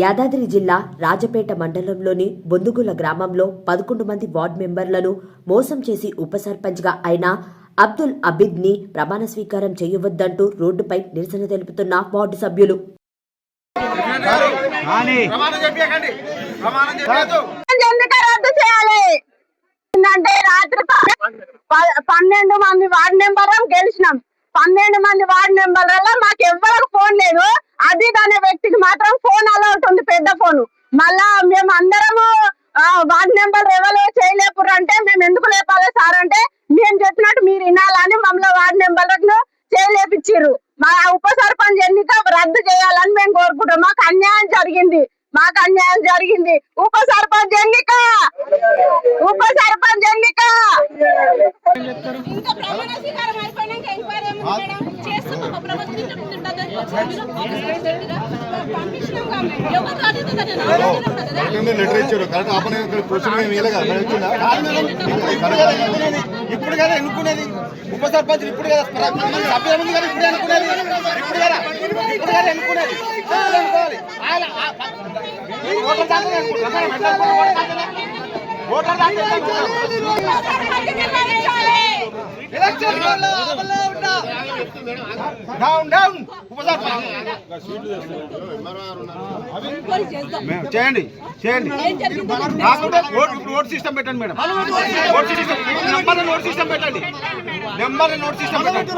యాదాద్రి జిల్లా రాజపేట మండలంలోని బొందుగుల గ్రామంలో పదకొండు మంది వార్డు మెంబర్లను మోసం చేసి ఉప సర్పంచ్గా అయిన అబ్దుల్ అబిద్ని ప్రమాణ స్వీకారం చేయవద్దంటూ రోడ్డుపై నిరసన తెలుపుతున్న వార్డు సభ్యులు. పన్నెండు మంది వార్డు మెంబర్ గెలిచినాం. పన్నెండు మంది వార్డు మెంబర్లలో మాకు ఎవ్వరికి ఫోన్ లేదు. అలా మేము అందరము వార్డ్ మెంబర్ ఎవరు చేయలేపురు అంటే మేము ఎందుకు లేపాలి సార్ అంటే మేము చెప్పినట్టు మీరు వినాలని మమ్మల్ని వార్డ్ మెంబర్లను చేయలేపించారు మా ఉప సర్పంచ్ ఎన్నిక రద్దు చేయాలని మేము కోరుకుంటాం మాకు అన్యాయం జరిగింది. మాకు అన్యాయం జరిగింది. ఉప సర్పంచ్ ఎన్నిక! ఉప సర్పంచ్ ఎన్నిక! ఇంకా లిటరేచర్ ముందు కరెక్ట్. ఆపనే క్వశ్చన్ మేము ఇలాగా ఇప్పుడు కదా ఎన్నుకునేది? ఉప సర్పంచ్ ఇప్పుడు కదా సభ్యుల ముందు కదా ఇప్పుడు ఎన్నుకునేది? ఇప్పుడు కదా ఇప్పుడు కదా ఎన్నుకునేది ఎన్నుకోవాలి? ఆయన ఓట్ల చేయండి చేయండి. ఓట్ సిస్టమ్ పెట్టండి madam. Vote system number note system పెట్టండి. నెంబర్ నోట్ సిస్టమ్ పెట్టండి.